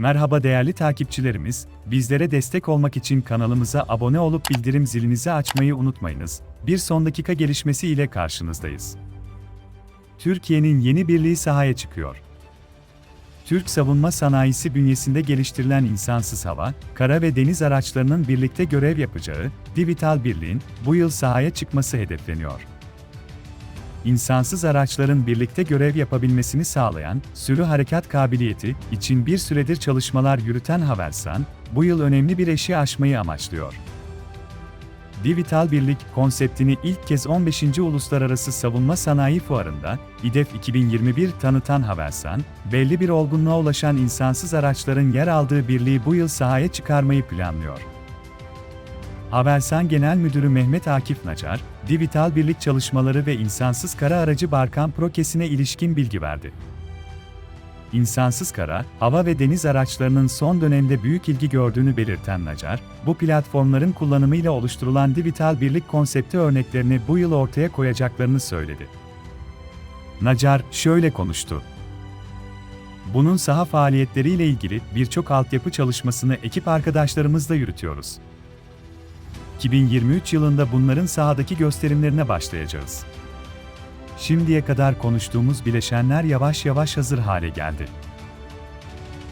Merhaba değerli takipçilerimiz, bizlere destek olmak için kanalımıza abone olup bildirim zilinizi açmayı unutmayınız. Bir son dakika gelişmesi ile karşınızdayız. Türkiye'nin yeni birliği sahaya çıkıyor. Türk savunma sanayisi bünyesinde geliştirilen insansız hava, kara ve deniz araçlarının birlikte görev yapacağı Divital Birliğin bu yıl sahaya çıkması hedefleniyor. İnsansız araçların birlikte görev yapabilmesini sağlayan sürü harekat kabiliyeti için bir süredir çalışmalar yürüten Havelsan, bu yıl önemli bir eşiği aşmayı amaçlıyor. Divital Birlik konseptini ilk kez 15. Uluslararası Savunma Sanayi Fuarı'nda İDEF 2021 tanıtan Havelsan, belli bir olgunluğa ulaşan insansız araçların yer aldığı birliği bu yıl sahaya çıkarmayı planlıyor. Havelsan Genel Müdürü Mehmet Akif Nacar, Divital Birlik çalışmaları ve insansız kara aracı Barkan Prokesi'ne ilişkin bilgi verdi. İnsansız kara, hava ve deniz araçlarının son dönemde büyük ilgi gördüğünü belirten Nacar, bu platformların kullanımıyla oluşturulan Divital Birlik konsepti örneklerini bu yıl ortaya koyacaklarını söyledi. Nacar şöyle konuştu. Bunun saha faaliyetleriyle ilgili birçok altyapı çalışmasını ekip arkadaşlarımızla yürütüyoruz. 2023 yılında bunların sahadaki gösterimlerine başlayacağız. Şimdiye kadar konuştuğumuz bileşenler yavaş yavaş hazır hale geldi.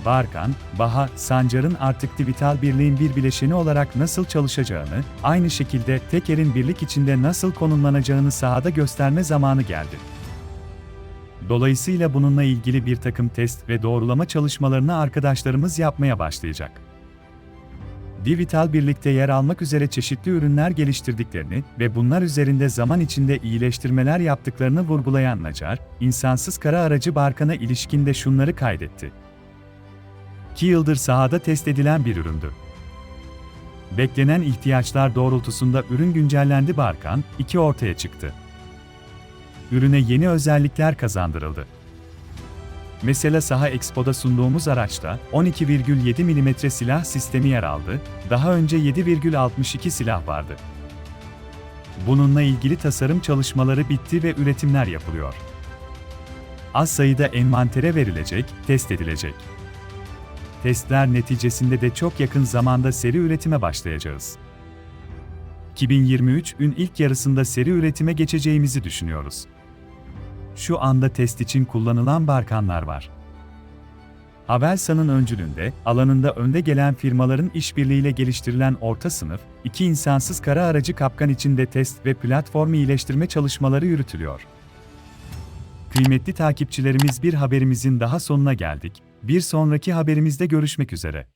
Barkan, Baha, Sancar'ın artık Divital Birliğin bir bileşeni olarak nasıl çalışacağını, aynı şekilde Teker'in birlik içinde nasıl konumlanacağını sahada gösterme zamanı geldi. Dolayısıyla bununla ilgili bir takım test ve doğrulama çalışmalarını arkadaşlarımız yapmaya başlayacak. Divital birlikte yer almak üzere çeşitli ürünler geliştirdiklerini ve bunlar üzerinde zaman içinde iyileştirmeler yaptıklarını vurgulayan Nacar, insansız kara aracı Barkan'a ilişkinde şunları kaydetti. 2 yıldır sahada test edilen bir üründü. Beklenen ihtiyaçlar doğrultusunda ürün güncellendi Barkan, 2 ortaya çıktı. Ürüne yeni özellikler kazandırıldı. Mesela Saha Expo'da sunduğumuz araçta 12,7 mm silah sistemi yer aldı, daha önce 7,62 silah vardı. Bununla ilgili tasarım çalışmaları bitti ve üretimler yapılıyor. Az sayıda envantere verilecek, test edilecek. Testler neticesinde de çok yakın zamanda seri üretime başlayacağız. 2023'ün ilk yarısında seri üretime geçeceğimizi düşünüyoruz şu anda test için kullanılan barkanlar var. Havelsan'ın öncülüğünde, alanında önde gelen firmaların işbirliğiyle geliştirilen orta sınıf, iki insansız kara aracı kapkan içinde test ve platform iyileştirme çalışmaları yürütülüyor. Kıymetli takipçilerimiz bir haberimizin daha sonuna geldik. Bir sonraki haberimizde görüşmek üzere.